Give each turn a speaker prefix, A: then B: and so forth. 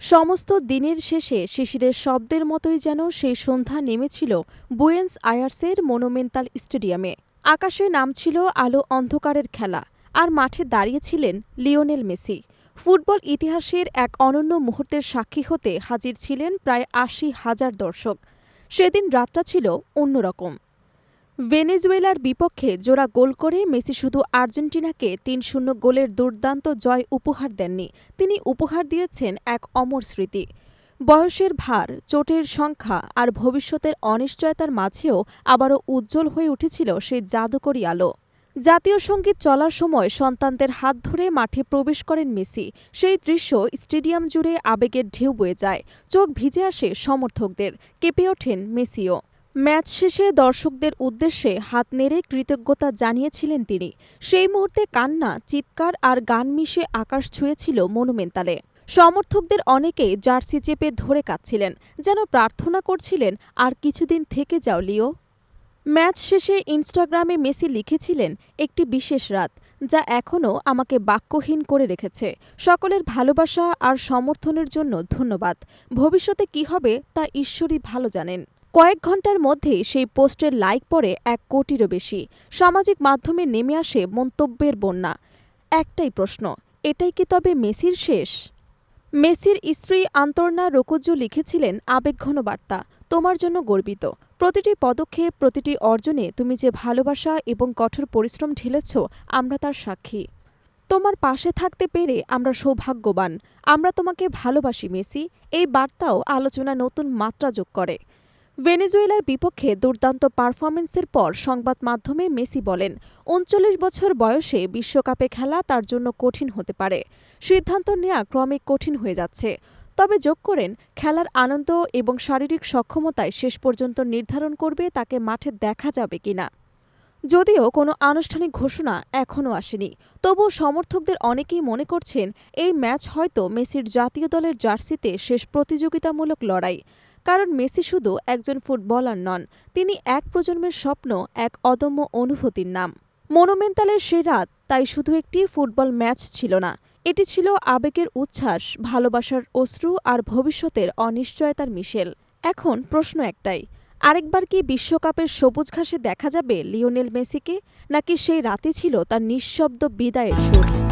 A: সমস্ত দিনের শেষে শিশিরের শব্দের মতোই যেন সেই সন্ধ্যা নেমেছিল বুয়েন্স আয়ার্সের মনোমেন্তাল স্টেডিয়ামে। আকাশে নামছিল আলো অন্ধকারের খেলা আর মাঠে দাঁড়িয়েছিলেন লিওনেল মেসি। ফুটবল ইতিহাসের এক অনন্য মুহূর্তের সাক্ষী হতে হাজির ছিলেন প্রায় আশি হাজার দর্শক। সেদিন রাতটা ছিল অন্যরকম। ভেনেজুয়েলার বিপক্ষে জোড়া গোল করে মেসি শুধু আর্জেন্টিনাকে তিন শূন্য গোলের দুর্দান্ত জয় উপহার দেননি। তিনি উপহার দিয়েছেন এক অমর স্মৃতি। বয়সের ভার, চোটের সংখ্যা আর ভবিষ্যতের অনিশ্চয়তার মাঝেও আবারও উজ্জ্বল হয়ে উঠেছিল সেই জাদুকরী আলো। জাতীয় সংগীত চলার সময় সন্তানদের হাত ধরে মাঠে প্রবেশ করেন মেসি। সেই দৃশ্য স্টেডিয়াম জুড়ে আবেগের ঢেউ বয়ে যায়। চোখ ভিজে আসে সমর্থকদের, কেঁপে ওঠেন মেসিও। ম্যাচ শেষে দর্শকদের উদ্দেশ্যে হাত নেড়ে কৃতজ্ঞতা জানিয়েছিলেন তিনি। সেই মুহূর্তে কান্না, চিৎকার আর গান মিশে আকাশ ছুঁয়েছিল মনুমেন্টালে। সমর্থকদের অনেকেই জার্সি চেপে ধরে কাঁদছিলেন। যেন প্রার্থনা করছিলেন, আর কিছুদিন থেকে যাও, লিও। ম্যাচ শেষে ইনস্টাগ্রামে মেসি লিখেছিলেন, একটি বিশেষ রাত, যা এখনও আমাকে বাক্যহীন করে রেখেছে। সকলের ভালোবাসা আর সমর্থনের জন্য ধন্যবাদ। ভবিষ্যতে কি হবে, তা ঈশ্বরই ভালো জানেন। কয়েক ঘণ্টার মধ্যেই সেই পোস্টের লাইক পড়ে এক কোটিরও বেশি। সামাজিক মাধ্যমে নেমে আসে মন্তব্যের বন্যা। একটাই প্রশ্ন, এটাই কি তবে মেসির শেষ? মেসির স্ত্রী আন্তর্না রকুজ্জু লিখেছিলেন আবেগঘন বার্তা, তোমার জন্য গর্বিত। প্রতিটি পদক্ষেপ, প্রতিটি অর্জনে তুমি যে ভালোবাসা এবং কঠোর পরিশ্রম ঢেলেছ, আমরা তার সাক্ষী। তোমার পাশে থাকতে পেরে আমরা সৌভাগ্যবান। আমরা তোমাকে ভালোবাসি, মেসি। এই বার্তাও আলোচনা নতুন মাত্রা যোগ করে। ভেনেজুয়েলার বিপক্ষে দুর্দান্ত পারফরমেন্সের পর সংবাদ মাধ্যমে মেসি বলেন, উনচল্লিশ বছর বয়সে বিশ্বকাপে খেলা তার জন্য কঠিন হতে পারে। সিদ্ধান্ত নেওয়া ক্রমে কঠিন হয়ে যাচ্ছে। তবে যোগ করেন, খেলার আনন্দ এবং শারীরিক সক্ষমতায় শেষ পর্যন্ত নির্ধারণ করবে তাকে মাঠে দেখা যাবে কিনা। যদিও কোনো আনুষ্ঠানিক ঘোষণা এখনও আসেনি, তবুও সমর্থকদের অনেকেই মনে করছেন, এই ম্যাচ হয়তো মেসির জাতীয় দলের জার্সিতে শেষ প্রতিযোগিতামূলক লড়াই। কারণ মেসি শুধু একজন ফুটবলার নন, তিনি এক প্রজন্মের স্বপ্ন, এক অদম্য অনুভূতির নাম। মনোমেন্টালের সে রাত তাই শুধু একটি ফুটবল ম্যাচ ছিল না, এটি ছিল আবেগের উচ্ছ্বাস, ভালোবাসার অশ্রু আর ভবিষ্যতের অনিশ্চয়তার মিশেল। এখন প্রশ্ন একটাই, আরেকবার কি বিশ্বকাপের সবুজ ঘাসে দেখা যাবে লিওনেল মেসিকে, নাকি সেই রাতে ছিল তার নিঃশব্দ বিদায়ের সুর?